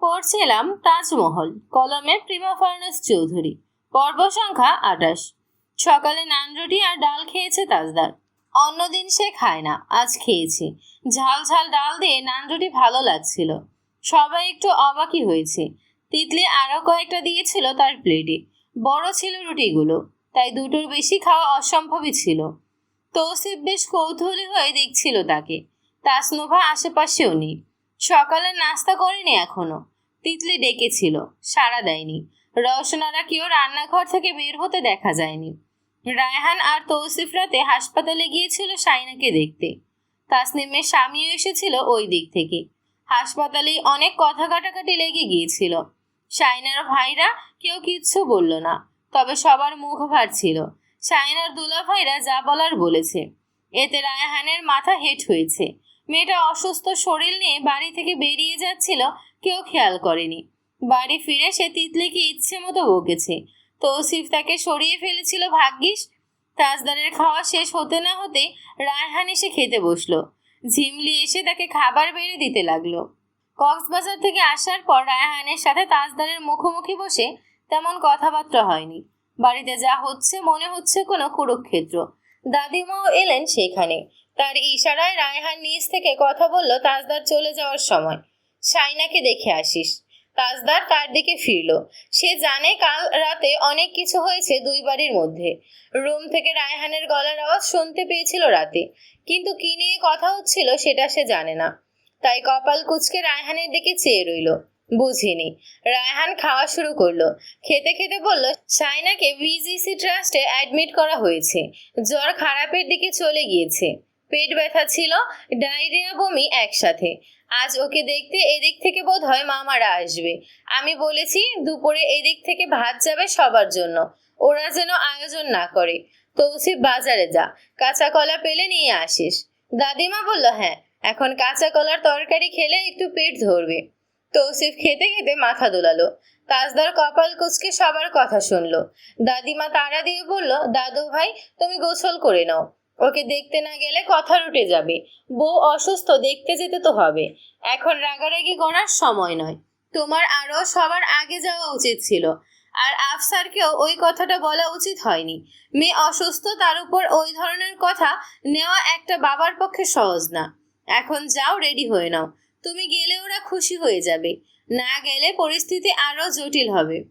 পড়ছিলাম তাজমহল, কলমে Prima furnace Chowdhury, পর্ব সংখ্যা আটাশ সকালে নান রুটি আর ডাল খেয়েছে তাজদার। অন্যদিন সে খায় না, আজ খেয়েছে। ঝাল ঝাল ডাল দিয়ে নান রুটি ভালো লাগছিল। সবাই একটু অবাকই হয়েছে। তিতলি আরও কয়েকটা দিয়েছিল তার প্লেটে। বড় ছিল রুটিগুলো, তাই দুটোর বেশি খাওয়া অসম্ভবই ছিল। তৌসিফ বেশ কৌতূহলী হয়ে দেখছিল তাকে। তাসনুভা আশেপাশেও নেই। সকালে নাস্তা করেনি এখনও। তিতলি ডেকেছিল, সাড়া দেয়নি। রওশনারা কেউ রান্নাঘর থেকে বের হতে দেখা যায়নি। রায়হান আর তৌসিফ রাতে হাসপাতালে গিয়েছিল সাইনাকে দেখতে। তাসনিমের স্বামীও এসেছিল ওই দিক থেকে। হাসপাতালেই অনেক কথা কাটাকাটি লেগে গিয়েছিল। সাইনার ভাইরা কেউ কিচ্ছু বলল না, তবে সবার মুখ ভার ছিল। সাইনার দুলা ভাইরা যা বলার বলেছে। এতে রায়হানের মাথা হেট হয়েছে। মেয়েটা অসুস্থ শরীর নিয়ে বাড়ি থেকে বেরিয়ে যাচ্ছিল কেউ খেয়াল করেনি। বাড়ি ফিরে সে তিতলিকে ইচ্ছে মতো বকেছে। তৌসিফ তাকে সরিয়ে ফেলেছিল, ভাগ্যিস। তাজদারের খাওয়া শেষ হতে না হতে রায়হান এসে খেতে বসল। ঝিমলি এসে তাকে খাবার বেড়ে দিতে লাগল। কক্সবাজার থেকে আসার পর রায়হানের সাথে তাজদারের মুখোমুখি বসে তেমন কথাবার্তা হয়নি। বাড়িতে যা হচ্ছে মনে হচ্ছে কোনো কুরুক্ষেত্র। দাদিমাও এলেন সেখানে। তার ইশারায় রায়হান নিজ থেকে কথা বলল তাজদার চলে যাওয়ার সময়। সাইনাকে দেখে আসিস। তাজদার তার দিকে ফিরল। সে জানে কাল রাতে অনেক কিছু হয়েছে দুই বাড়ির মধ্যে। রুম থেকে রায়হানের গলার আওয়াজ শুনতে পেয়েছিল রাতে। কিন্তু কি নিয়ে কথা হচ্ছিল সেটা সে জানে না। তাই কপাল কুচকে রায়হানের দিকে চেয়ে রইল। বুঝিনি। রায়হান খাওয়া শুরু করল। খেতে খেতে বলল সাইনাকে ভিজিসি ট্রাস্টে অ্যাডমিট করা হয়েছে। জ্বর খারাপের দিকে চলে গিয়েছে। পেট ব্যথা ছিল, ডায়রিয়া বমি একসাথে। আজ ওকে দেখতে এদিক থেকে বোধ হয় মামারা আসবে। আমি বলেছি, দুপুরে এদিক থেকে ভাত যাবে সবার জন্য। ওরা যেন আয়োজন না করে। তৌসিফ বাজারে যা, কাঁচা কলা পেলে নিয়ে আসিস। দাদিমা বলল হ্যাঁ এখন কাঁচা কলার তরকারি খেলে একটু পেট ধরবে। তৌসিফ খেতে খেতে মাথা দোলালো। তাজদার কপাল কুচকে সবার কথা শুনলো। দাদিমা তাড়া দিয়ে বলল দাদু ভাই তুমি গোসল করে নাও। ওকে দেখতে না গেলে কথা রুটে যাবে। বউ অসুস্থ, দেখতে যেতে তো হবে। এখন রাগারাগি করার সময় নয়। তোমার আরও সবার আগে যাওয়া উচিত ছিল। আর আফসারকেও ওই কথাটা বলা উচিত হয়নি। মেয়ে অসুস্থ, তার উপর ওই ধরনের কথা নেওয়া একটা বাবার পক্ষে সহজ না। এখন যাও, রেডি হয়ে নাও। তুমি গেলে ওরা খুশি হয়ে যাবে। না গেলে পরিস্থিতি আরও জটিল হবে।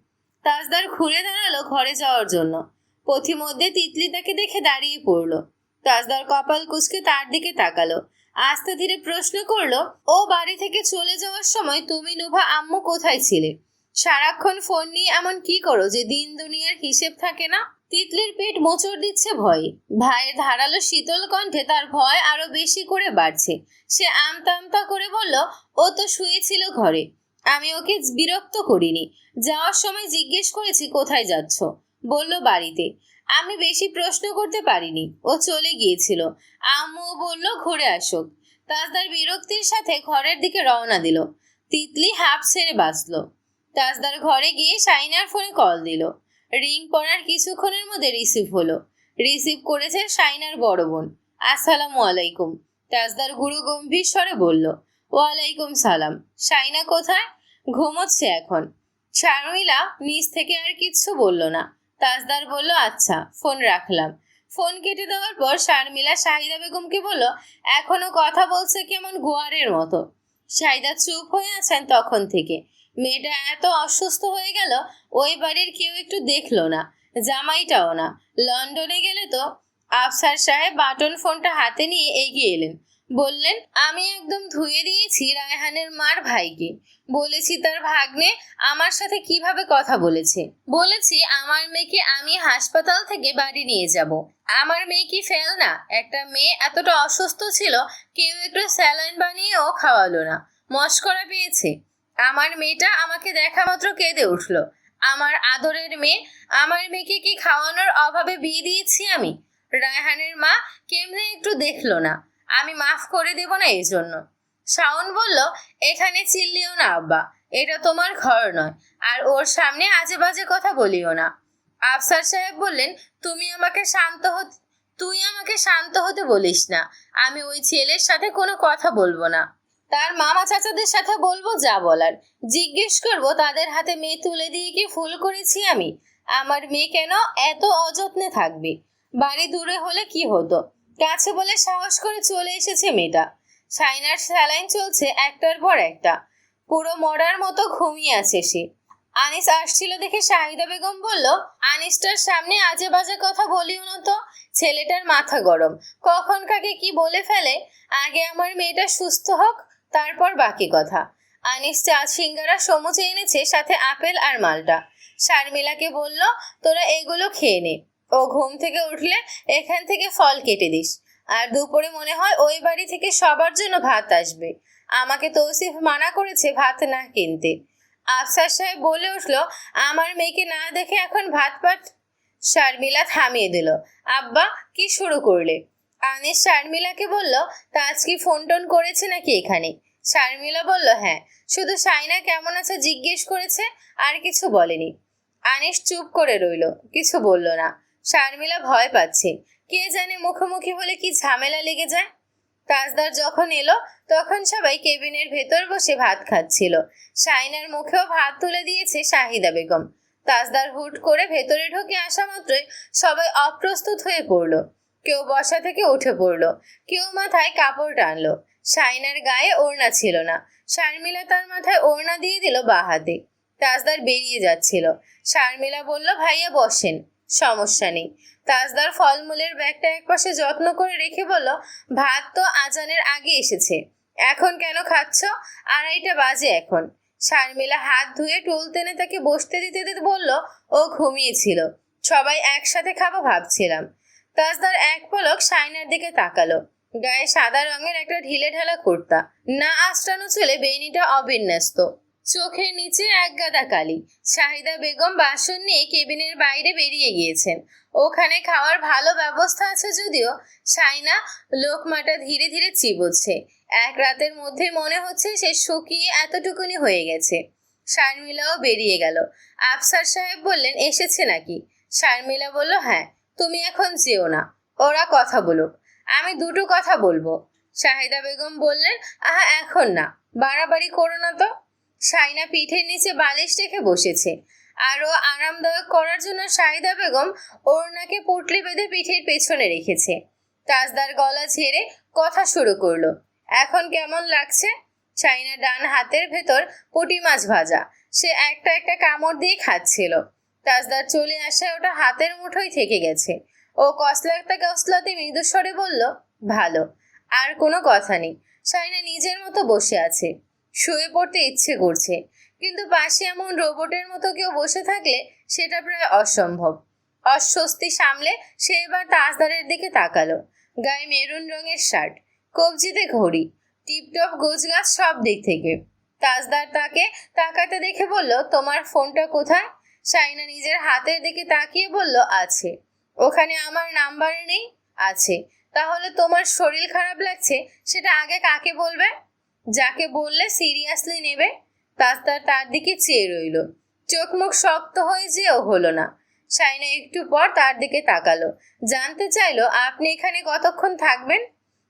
তাজদার ঘুরে দাঁড়াল ঘরে যাওয়ার জন্য। পথিমধ্যে তিতলি তাকে দেখে দাঁড়িয়ে পড়ল। তাজদার কপাল কুচকে তার দিকে তাকালো। আস্তে ধীরে প্রশ্ন করল, ও বাড়ি থেকে চলে যাওয়ার সময় তুমি নুভা আম্মু কোথায় ছিলে? সারাক্ষণ ফোন নিয়ে এমন কি করো যে দিন দুনিয়ার হিসেব থাকে না? তিতলির পেট মোচড় দিচ্ছে ভয়ে। ভাইয়ের ধারালো শীতল কণ্ঠে তার ভয় আরও বেশি করে বাড়ছে। সে আমতা আমতা করে বলল, ও তো শুয়েছিল ঘরে। আমি ওকে বিরক্ত করিনি। যাওয়ার সময় জিজ্ঞেস করেছি, কোথায় যাচ্ছ? বলল, বাড়িতে। আমি বেশি প্রশ্ন করতে পারিনি। ও চলে গিয়েছিল। আম্মু বলল, ঘুরে আসুক। তাজদার বিরক্তির সাথে ঘরের দিকে রওনা দিল। তিতলি হাফ ছেড়ে বাঁচল। তাজদার ঘরে গিয়ে সাইনার ফোনে কল দিল। রিং পড়ার কিছুক্ষণের মধ্যে রিসিভ হলো। রিসিভ করেছে সাইনার বড় বোন। আসসালামু আলাইকুম। তাজদার গুরু গম্ভীর স্বরে বলল, ওয়ালাইকুম সালাম। সাইনা কোথায়? ঘুমোচ্ছে এখন। শারমিলা নিচ থেকে আর কিচ্ছু বলল না। তাজদার বলল আচ্ছা ফোন রাখলাম। ফোন কেটে দেওয়ার পর শারমিলা শাহিদা বেগমকে বলল, এখনও কথা বলছে কেমন গোয়ারের মতো? শাহিদা চুপ হয়ে আছেন তখন থেকে। মেয়েটা এত অসুস্থ হয়ে গেল, ওই বাড়ির কেউ একটু দেখল না, জামাইটাও না। লন্ডনে গেলে তো আফসার সাহেব বাটন ফোনটা হাতে নিয়ে এগিয়ে এলেন। বললেন, আমি একদম ধুয়ে দিয়েছি রায়হানের মার ভাইকে। বলেছি তার ভাগ্নে আমার সাথে কীভাবে কথা বলেছে। বলেছি, আমার মেয়েকে আমি হাসপাতাল থেকে বাড়ি নিয়ে যাব। আমার মেয়ে কি ফেল না? একটা মেয়ে এতটা অসুস্থ ছিল, কেউ একটু স্যালাইন বানিয়েও খাওয়ালো না। মস্করা পেয়েছে। আমার মেয়েটা আমাকে দেখা মাত্র কেঁদে উঠল। আমার আদরের মেয়ে, আমার মেয়েকে কি খাওয়ানোর অভাবে বিয়ে দিয়েছি আমি? রায়হানের মা কেমনে একটু দেখল না। আমি মাফ করে দেব না এই জন্য শাওন বলল, এখানে চিল্লিও না, আব্বা। এটা তোমার ঘর নয়। আর ওর সামনে আজে বাজে কথা বলিও না। আফসার সাহেব বললেন, তুমি আমাকে শান্ত হতে, তুই আমাকে শান্ত হতে বলিস না। আমি ওই ছেলের সাথে কোনো কথা বলব না। তার মামা চাচাদের সাথে বলব যা বলার। জিজ্ঞেস করব, তাদের হাতে মেয়ে তুলে দিয়ে কি ফুল করেছি আমি? আমার মেয়ে কেন এত অযত্নে থাকবে? বাড়ি দূরে হলে কি হতো? কাছে বলে সাহস করে চলে এসেছে মেয়েটা। সাইনার স্যালাইন চলছে একটার পর একটা। পুরো মরার মতো ঘুমিয়ে আছে সে। আনিস আসছিল দেখে শাহিদা বেগম বলল, আনিসটার সামনে আজে বাজে কথা বলিও না তো, ছেলেটার মাথা গরম। কখন কাকে কি বলে ফেলে, আগে আমার মেয়েটা সুস্থ হোক, তারপর বাকি কথা। আনিস চা, সিঙ্গারা, সমুচে এনেছে, সাথে আপেল আর মালটা। শারমিলাকে বলল, তোরা এগুলো খেয়ে নে। ও ঘুম থেকে উঠলে এখান থেকে ফল কেটে দিস। আর দুপুরে মনে হয় ওই বাড়ি থেকে সবার জন্য ভাত আসবে। আমাকে তৌসিফ মানা করেছে ভাত না কিনতে। আফসার সাহেব বলে উঠল, আমার মেয়েকে না দেখে এখন ভাত পাত শারমিলা থামিয়ে দিল। আব্বা, কি শুরু করলে? আনিস শারমিলাকে বলল কি ফোন টোন করেছে নাকি এখানে? শারমিলা বলল হ্যাঁ শুধু সাইনা কেমন আছে জিজ্ঞেস করেছে, আর কিছু বলেনি। আনিস চুপ করে রইল, কিছু বলল না। শারমিলা ভয় পাচ্ছে। কে জানে মুখোমুখি হলে কি ঝামেলা লেগে যায়? তাজদার যখন এলো, তখন সবাই কেবিনের ভেতর বসে ভাত খাচ্ছিল। শাইনার মুখেও ভাত তুলে দিয়েছে শাহিদা বেগম। তাজদার হুট করে ভেতরে ঢুকে আসা মাত্রই সবাই অপ্রস্তুত হয়ে পড়ল। কেউ বসা থেকে উঠে পড়ল, কেউ মাথায় কাপড় টানলো। শাইনার গায়ে ওড়না ছিল না। শারমিলা তার মাথায় ওড়না দিয়ে দিল বাঁ হাতে। তাজদার বেরিয়ে যাচ্ছিল। শারমিলা বলল, ভাইয়া, বসেন। সমস্যা নেই। তাজদার ফলমূলের ব্যাগটা একপাশে যত্ন করে রেখে বলল, ভাত তো আজানের আগে এসেছে। এখন কেন খাচ্ছ? আড়াইটা বাজে এখন। শারমিলা হাত ধুয়ে টুল টেনে তাকে বসতে দিতে দিতে বলল, ও ঘুমিয়েছিল। সবাই একসাথে খাব ভাবছিলাম। তাজদার এক পলক সাইনার দিকে তাকালো। গায়ে সাদা রঙের একটা ঢিলে ঢালা কুর্তা। না আশ্রানো চলে বেনিটা অবিন্যস্ত। চোখের নিচে এক গাদা কালি। শাহিদা বেগম বাসন নিয়ে কেবিনের বাইরে বেরিয়ে গিয়েছেন। ওখানে খাওয়ার ভালো ব্যবস্থা আছে যদিও সাইনা লোকমাটা ধীরে ধীরে চিবোচ্ছে। এক রাতের মধ্যে মনে হচ্ছে সে শুকিয়ে এতটুকুনি হয়ে গেছে। শারমিলাও বেরিয়ে গেল। আফসার সাহেব বললেন, এসেছে নাকি? শারমিলা বলল হ্যাঁ তুমি এখন যেও না। ওরা কথা বলুক। আমি দুটো কথা বলব। শাহিদা বেগম বললেন, আহা, এখন না। বাড়াবাড়ি করো না তো। সাইনা পিঠের নিচে বালিশ রেখে বসেছে। আরও আরামদায়ক করার জন্য শাহিদা বেগম ওড়নাকে পুটলি বেঁধে পিঠের পেছনে রেখেছে। তাজদার গলা ছেড়ে কথা শুরু করল, এখন কেমন লাগছে? চাইনা ডান হাতের ভেতর পুঁটি মাছ ভাজা। সে একটা একটা কামড় দিয়ে খাচ্ছিল। তাজদার চলে আসায় ওটা হাতের মুঠোয় থেকে গেছে। ও কসলাতে কসলাতে মৃদুস্বরে বলল, ভালো, আর কোনো কথা নেই। সাইনা নিজের মতো বসে আছে। শুয়ে পড়তে ইচ্ছে করছে। কিন্তু পাশে এমন রোবটের মতো কেউ বসে থাকলে সেটা প্রায় অসম্ভব। অস্বস্তি সামলে সে এবার তাজদারের দিকে তাকালো। গায়ে মেরুন রঙের শার্ট, কবজিতে ঘড়ি, টিপটপ গোছগাছ সব দিক থেকে। তাজদার তাকে তাকাতে দেখে বলল, তোমার ফোনটা কোথায়? সাইনা নিজের হাতের দিকে তাকিয়ে বলল, আছে। ওখানে আমার নাম্বার নেই? আছে। তাহলে তোমার শরীর খারাপ লাগছে? সেটা আগে কাকে বলবে? যাকে বললে সিরিয়াসলি নেবে তাজদার তার দিকে চেয়ে রইল। চোখ মুখ শক্ত হয়ে যেও হলো না। সাইনা একটু পর তার দিকে তাকালো। জানতে চাইলো, আপনি এখানে কতক্ষণ থাকবেন?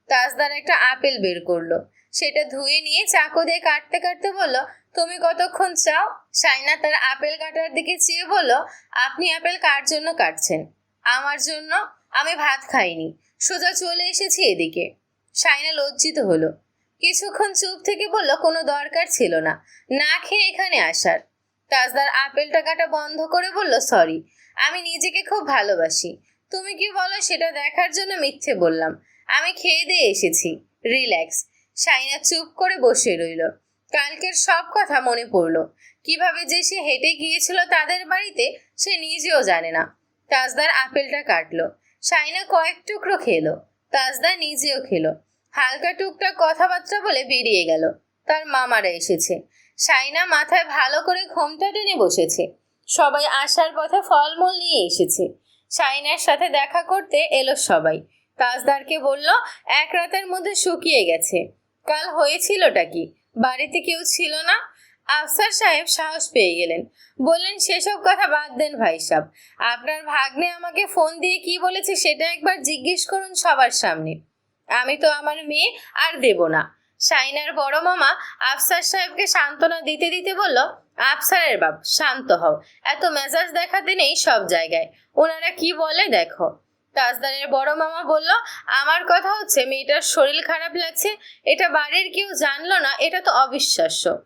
তাজদার একটা আপেল বের করল। সেটা ধুয়ে নিয়ে চাকু দিয়ে কাটতে কাটতে বলল, তুমি কতক্ষণ চাও? সাইনা তার আপেল কাটার দিকে চেয়ে বলল, আপনি আপেল কার জন্য কাটছেন? আমার জন্য? আমি ভাত খাইনি। সোজা চলে এসেছি এদিকে। সাইনা লজ্জিত হলো। কিছুক্ষণ চুপ থেকে বলল, কোনো দরকার ছিল না। না খেয়ে এখানে আসার। তাজদার আপেলটা কাটা বন্ধ করে বলল, সরি, আমি নিজেকে খুব ভালোবাসি। তুমি কি বলো, সেটা দেখার জন্য মিথ্যে বললাম। আমি খেয়ে দিয়ে এসেছি। রিল্যাক্স। সাইনা চুপ করে বসে রইল। কালকের সব কথা মনে পড়ল। কীভাবে যে সে হেঁটে গিয়েছিল তাদের বাড়িতে, সে নিজেও জানে না। তাজদার আপেলটা কাটলো। সাইনা কয়েক টুকরো খেলো। তাজদা নিজেও খেলো। হালকা টুকটাক কথাবার্তা বলে বেরিয়ে গেল। তার মামারা এসেছে। সাইনা মাথায় ভালো করে ঘোমটা টেনে বসেছে। সবাই আসার পথে ফলমূল নিয়ে এসেছে। সাইনার সাথে দেখা করতে এলো সবাই। তাজদারকে বলল, এক রাতের মধ্যে শুকিয়ে গেছে। কাল হয়েছিলটা কি? বাড়িতে কেউ ছিল না? আফসার সাহেব সাহস পেয়ে গেলেন। বললেন, সেসব কথা বাদ দেন ভাই সাহেব আপনার ভাগ্নে আমাকে ফোন দিয়ে কি বলেছে সেটা একবার জিজ্ঞেস করুন সবার সামনে। আমি তো আমার মেয়ে আর দেব না। সাইনার বড় মামা আফসার সাহেবকে সান্ত্বনা দিতে দিতে বলল, আফসারের বাপ, শান্ত হও। এত মেজাজ দেখাতে নেই সব জায়গায়। ওনারা কি বলে দেখো। তাজদারের বড় মামা বলল, আমার কথা হচ্ছে, মেয়েটার শরীর খারাপ লাগছে। এটা বাড়ির কেউ জানলো না, এটা তো অবিশ্বাস্য।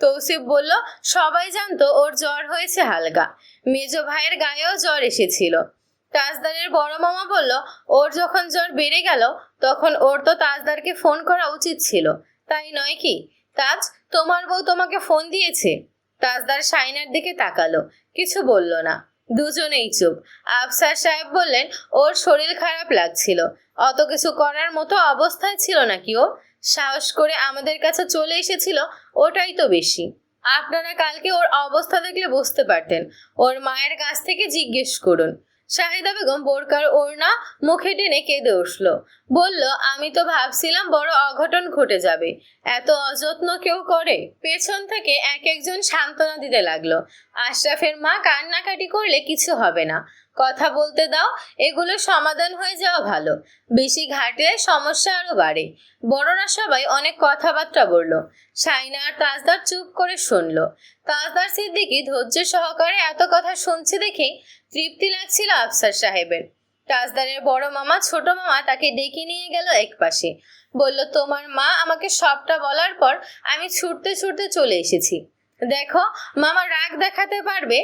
তৌসিফ বলল, সবাই জানতো ওর জ্বর হয়েছে হালকা। মেজ ভাইয়ের গায়েও জ্বর এসেছিল। তাজদারের বড় মামা বলল, ওর যখন জ্বর বেড়ে গেল, তখন ওর তো তাজদারকে ফোন করা উচিত ছিল। তাই নয় কি? তাজ, তোমার বউ তোমাকে ফোন দিয়েছে। তাজদার সাইনার দিকে তাকালো, কিছু বলল না। দুজনেই চুপ। আফসার সাহেব বললেন, ওর শরীর খারাপ লাগছিল। অত কিছু করার মতো অবস্থায় ছিল নাকি ও? সাহস করে আমাদের কাছে চলে এসেছিল, ওটাই তো বেশি। আপনারা কালকে ওর অবস্থা দেখলে বুঝতে পারতেন। ওর মায়ের কাছ থেকে জিজ্ঞেস করুন। শাহিদা বেগম বোরকার ওড়না মুখে টেনে কেঁদে উঠল। বলল, আমি তো ভাবছিলাম বড় অঘটন ঘটে যাবে। এত অযত্ন কেউ করে? পেছন থেকে এক একজন সান্ত্বনা দিতে লাগল। আশরাফের মা কান্নাকাটি করলে কিছু হবে না। কথা বলতে দাও, এগুলো সমাধান হয়ে যাওয়া ভালো। বেশি ঘাটলে সমস্যা আরও বাড়ে। বড়রা সবাই অনেক কথাবার্তা বলল। সাইনা আর তাজদার চুপ করে শুনলো। তাজদার সিদ্দিকি ধৈর্য সহকারে এত কথা শুনছে দেখে তৃপ্তি লাগছিল আফসার সাহেবের। তাজদারের বড় মামা, ছোট মামা তাকে ডেকে নিয়ে গেল এক পাশে বলল, তোমার মা আমাকে সবটা বলার পর আমি ছুটতে ছুটতে চলে এসেছি। দেখো, মামা রাগ দেখাতে পারবে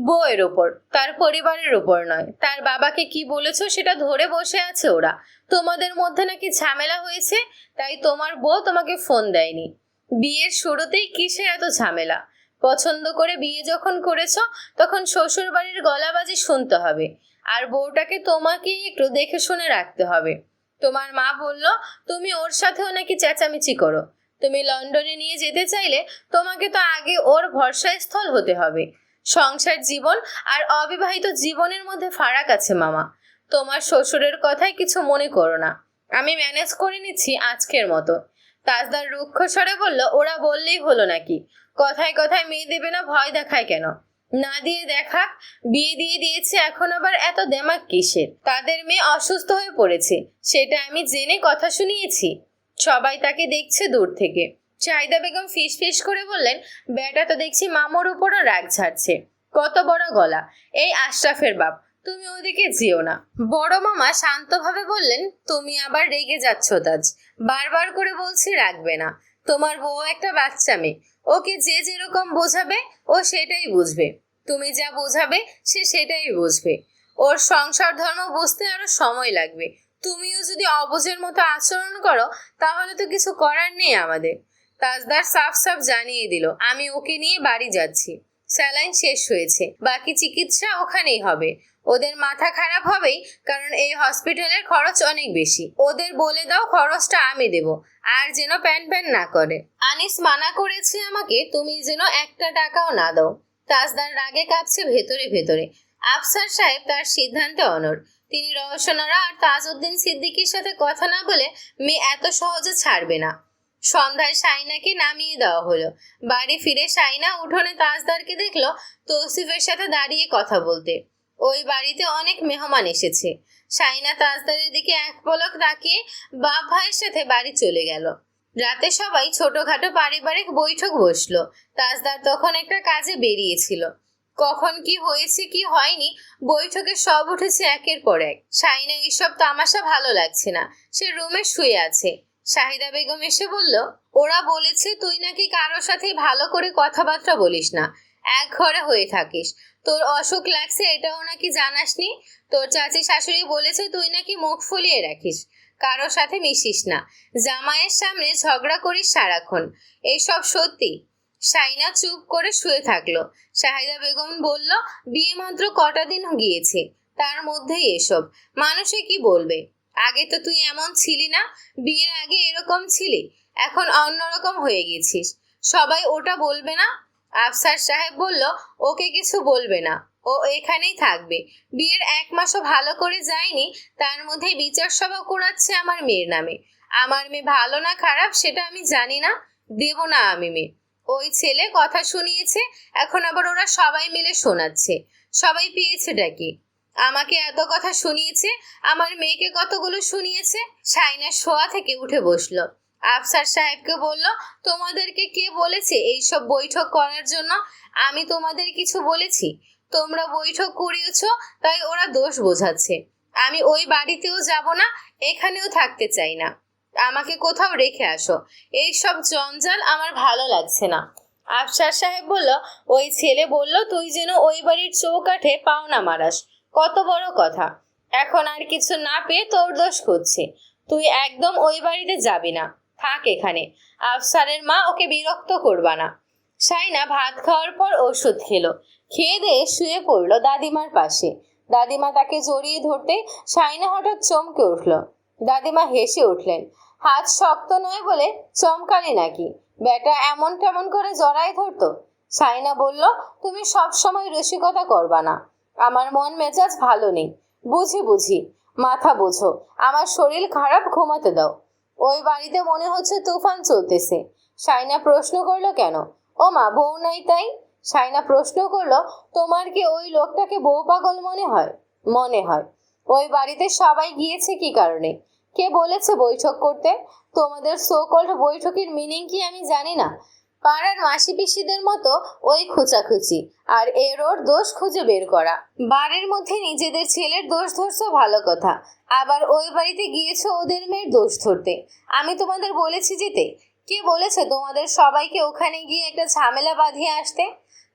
বউয়ের ওপর তার পরিবারের ওপর নয়। তার বাবাকে কি বলেছ সেটা ধরে বসে আছে ওরা। তোমাদের মধ্যে নাকি ঝামেলা হয়েছে, তাই তোমার বউ তোমাকে ফোন দেয়নি। বিয়ের শুরুতেই কিসের এত ঝামেলা? পছন্দ করে বিয়ে যখন করেছ, তখন শ্বশুর বাড়ির গলাবাজি শুনতে হবে। আর বউটাকে তোমাকেই একটু দেখে শুনে রাখতে হবে। তোমার মা বলল, তুমি ওর সাথেও নাকি চেঁচামেচি করো। তুমি লন্ডনে নিয়ে যেতে চাইলে তোমাকে তো আগে ওর ভরসাস্থল হতে হবে। সংসার জীবন আর অবিবাহিত জীবনের মধ্যে ফারাক আছে, মামা। তোমার শ্বশুরের কথায় কিছু মনে করো না। আমি ম্যানেজ করে নিচ্ছি আজকের মতো। তাজদার রুক্ষ স্বরে বলল, ওরা বললেই হলো নাকি? কথায় কথায় মেয়ে দেবে না, ভয় দেখায় কেন? না দিয়ে দেখাক বিয়ে দিয়ে দিয়েছে, এখন আবার এত দেমাক কিসের? তাদের মেয়ে অসুস্থ হয়ে পড়েছে, সেটা আমি জেনে কথা শুনিয়েছি। সবাই তাকে দেখছে দূর থেকে। চাহিদা বেগম ফিস ফিস করে বললেন, বেটা, তো দেখছি মামুর উপরও রাগ ছাড়ছে কত বড় গলা। এই আশরাফের বাপ, তুমি ওদিকে যেও না। বড় মামা শান্তভাবে বললেন, তুমি আবার রেগে যাচ্ছ তাজ বারবার করে বলছি রাখবে না। তোমার বউ একটা বাচ্চা মেয়ে। ওকে যে যেরকম বোঝাবে, ও সেটাই বুঝবে। তুমি যা বোঝাবে, সে সেটাই বুঝবে। ওর সংসার ধর্ম বুঝতে আরও সময় লাগবে। তুমিও যদি অবুঝের মতো আচরণ করো, তাহলে তো কিছু করার নেই আমাদের। তাজদার সাফ সাফ জানিয়ে দিল, আমি ওকে নিয়ে বাড়ি যাচ্ছি। স্যালাইন শেষ হয়েছে। বাকি চিকিৎসা ওখানেই হবে। ওদের মাথা খারাপ হবেই, কারণ এই হসপিটালের খরচ অনেক বেশি। ওদের বলে দাও খরচটা আমি দেব, আর যেন প্যান প্যান না করে। আনিস মানা করেছে আমাকে, তুমি যেন একটা টাকাও না দাও। তাজদার রাগে কাঁপছে ভেতরে ভেতরে। আফসার সাহেব তার সিদ্ধান্তে অনর তিনি রহস্যনারা আর তাজউদ্দিন সিদ্দিকীর সাথে কথা না বলে মেয়ে এত সহজে ছাড়বে না। সন্ধ্যায় সাইনাকে নামিয়ে দেওয়া হলো। বাড়ি ফিরে সাইনা উঠোনে তাজদারকে দেখল তৌসিফের সাথে দাঁড়িয়ে কথা বলতে। ওই বাড়িতে অনেক মেহমান এসেছে। সাইনা তাজদারের দিকে এক পলক তাকিয়ে বাপ ভাইয়ের সাথে বাড়ি চলে গেল। রাতে সবাই ছোটখাটো পারিবারিক বৈঠক বসল। তাজদার তখন একটা কাজে বেরিয়েছিল। কখন কি হয়েছে, কি হয়নি, বৈঠকে সব উঠেছে একের পর এক। সাইনা এইসব তামাশা ভালো লাগছে না। সে রুমে শুয়ে আছে। শাহিদা বেগম এসে বলল, ওরা বলেছে তুই নাকি কারোর সাথে ভালো করে কথাবার্তা বলিস না। এক ঘরে হয়ে থাকিস। তোর অসুখ লাগছে, এটাও নাকি জানাসনি? তোর চাচি শাশুড়ি বলেছে তুই নাকি মুখ ফুলিয়ে রাখিস। কারোর সাথে মিশিস না। জামাইয়ের সামনে ঝগড়া করিস সারাক্ষণ। এইসব সত্যি? সাইনা চুপ করে শুয়ে থাকল। শাহিদা বেগম বলল, বিয়ে মাত্র কটা দিন গিয়েছে। তার মধ্যেই এসব। মানুষে কি বলবে? আগে তো তুই এমন ছিলি না, বিয়ের আগে এরকম ছিলি, এখন অন্যরকম হয়ে গেছিস। সবাই ওটা বলবে না। আফসার সাহেব বলল, ওকে কিছু বলবে না। ও এখানেই থাকবে। বিয়ের এক মাসও ভালো করে যায়নি, তার মধ্যে বিচার সভা করাচ্ছে আমার মেয়ের নামে। আমার মেয়ে ভালো না খারাপ সেটা আমি জানি না, দেব না আমি মেয়ে। ওই ছেলে কথা শুনিয়েছে, এখন আবার ওরা সবাই মিলে শোনাচ্ছে। সবাই পেয়েছে ডাকি আমাকে এত কথা শুনিয়েছে, আমার মেয়েকে কতগুলো শুনিয়েছে? সাইনা শোয়া থেকে উঠে বসল। আফসার সাহেবকে বলল, তোমাদেরকে কে বলেছে এইসব বৈঠক করার জন্য? আমি তোমাদের কিছু বলেছি। তোমরা বৈঠক করিয়েছ, তাই ওরা দোষ বোঝাচ্ছে। আমি ওই বাড়িতেও যাব না, এখানেও থাকতে চাই না। আমাকে কোথাও রেখে আসো। এইসব জঞ্জাল আমার ভালো লাগছে না। আফসার সাহেব বলল, ওই ছেলে বলল, তুই যেন ওই বাড়ির চৌকাঠে পাওনা মারাস। কত বড় কথা। এখন আর কিছু না পেয়ে তোর দোষ করছে তুই একদম ওই বাড়িতে যাবি না। থাক এখানে। আফসারের মা ওকে বিরক্ত করবা না। সাইনা ভাত খাওয়ার পর ওষুধ খেলো। খেয়ে দিয়ে শুয়ে পড়ল দাদিমার পাশে। দাদিমা তাকে জড়িয়ে ধরতে সাইনা হঠাৎ চমকে উঠল। দাদিমা হেসে উঠলেন, হাত শক্ত নয় বলে চমকালি নাকি? বেটা এমন কেমন করে জড়াই ধরতো? সাইনা বলল, তুমি সব সময় রসিকতা করবা না। আমার মন মেজাজ ভালো নেই। বুঝি বুঝি। মাথা বোঝো, আমার শরীর খারাপ, ঘুমাতে দাও। ওই বাড়িতে মনে হচ্ছে তুফান চলতেছে। সাইনা প্রশ্ন করল কেন? ও মা, বউ নাই তাই? সাইনা প্রশ্ন করল, তোমার কি ওই লোকটাকে বউ পাগল মনে হয়? মনে হয়। ওই বাড়িতে সবাই গিয়েছে কি কারণে? কে বলেছে বৈঠক করতে? তোমাদের সোকল্ড বৈঠকের মিনিং কি আমি জানি না। পাড়ার মাসি পিসিদের মতো ওই খোঁচাখুচি, আর এর ওর দোষ খুঁজে বের করা। বাড়ির মধ্যে নিজেদের ছেলের দোষ ধরছো ভালো কথা, আবার ওই বাড়িতে গিয়েছো ওদের মেয়ের দোষ ধরতে। আমি তোমাদের বলেছি যেতে। কে বলেছে তোমাদের সবাইকে ওখানে গিয়ে একটা ঝামেলা বাঁধিয়ে আসতে?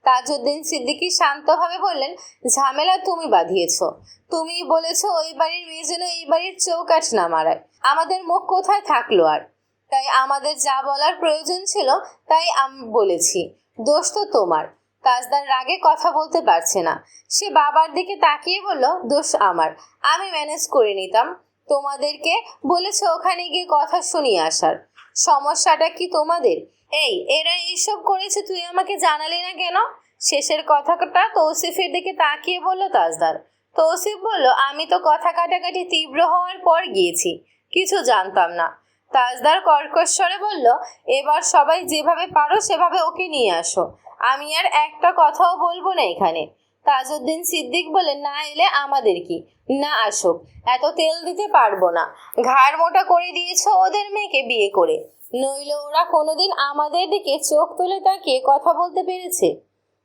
তাজউদ্দিন সিদ্দিকী শান্তভাবে বললেন, ঝামেলা তুমি বাঁধিয়েছো। তুমি বলেছ ওই বাড়ির মেয়ে যেন এই বাড়ির চৌকাঠ না মারায়। আমাদের মুখ কোথায় থাকল আর? তাই আমাদের যা বলার প্রয়োজন ছিল, তাই আমি বলেছি। দোষ তো তোমার। তাজদার রাগে কথা বলতে পারছে না। সে বাবার দিকে তাকিয়ে বলল, দোষ আমার। আমি ম্যানেজ করে নিতাম। তোমাদেরকে বলেছে ওখানে গিয়ে কথা শুনিয়ে আসার। সমস্যাটা কি তোমাদের? এই, এরা এইসব করেছে, তুই আমাকে জানালি না কেন? শেষের কথাটা তৌসিফের দিকে তাকিয়ে বলল তাজদার। তৌসিফ বলল, আমি তো কথা কাটাকাটি তীব্র হওয়ার পর গিয়েছি। কিছু জানতাম না। তাজদার কর্কশ্বরে বলল, এবার সবাই যেভাবে পারো সেভাবে ওকে নিয়ে আসো। আমি আর একটা কথাও বলব না এখানে। তাজউদ্দিন সিদ্দিক বলে না এলে আমাদের কি? না আসুক, এত তেল দিতে পারব না। ঘাড় মোটা করে দিয়েছ ওদের মেয়েকে বিয়ে করে। নইলে ওরা কোনোদিন আমাদের দিকে চোখ তুলে তাকিয়ে কথা বলতে পেরেছে।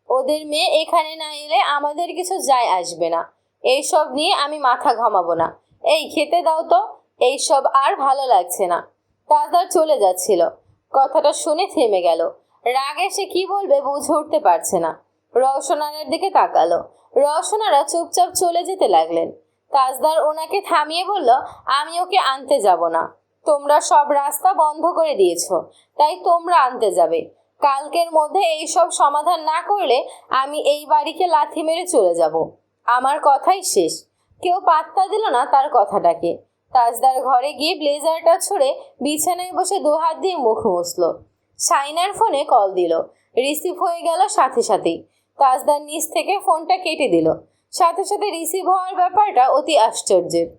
ওদের মেয়ে এখানে না এলে আমাদের কিছু যায় আসবে না। এইসব নিয়ে আমি মাথা ঘামাবো না। এই খেতে দাও তো। এইসব আর ভালো লাগছে না। তাজদার চলে যাচ্ছিল। কথাটা শুনে থেমে গেল। রাগে সে কি বলবে বুঝে উঠতে পারছে না। রওশনারের দিকে তাকালো। রওশনারা চুপচাপ চলে যেতে লাগলেন। তাজদার ওনাকে থামিয়ে বলল, আমি ওকে আনতে যাব না। তোমরা সব রাস্তা বন্ধ করে দিয়েছ, তাই তোমরা আনতে যাবে। কালকের মধ্যে এই সব সমাধান না করলে আমি এই বাড়িকে লাথি মেরে চলে যাব। আমার কথাই শেষ। কেউ পাত্তা দিল না তার কথাটাকে। তাজদার ঘরে গিয়ে ব্লেজারটা ছুঁড়ে বিছানায় বসে দুহাত দিয়ে মুখ মুছল। সাইনার ফোনে কল দিল। রিসিভ হয়ে গেল সাথে সাথেই। তাজদার নিচ থেকে ফোনটা কেটে দিল। সাথে সাথে রিসিভ হওয়ার ব্যাপারটা অতি আশ্চর্যের।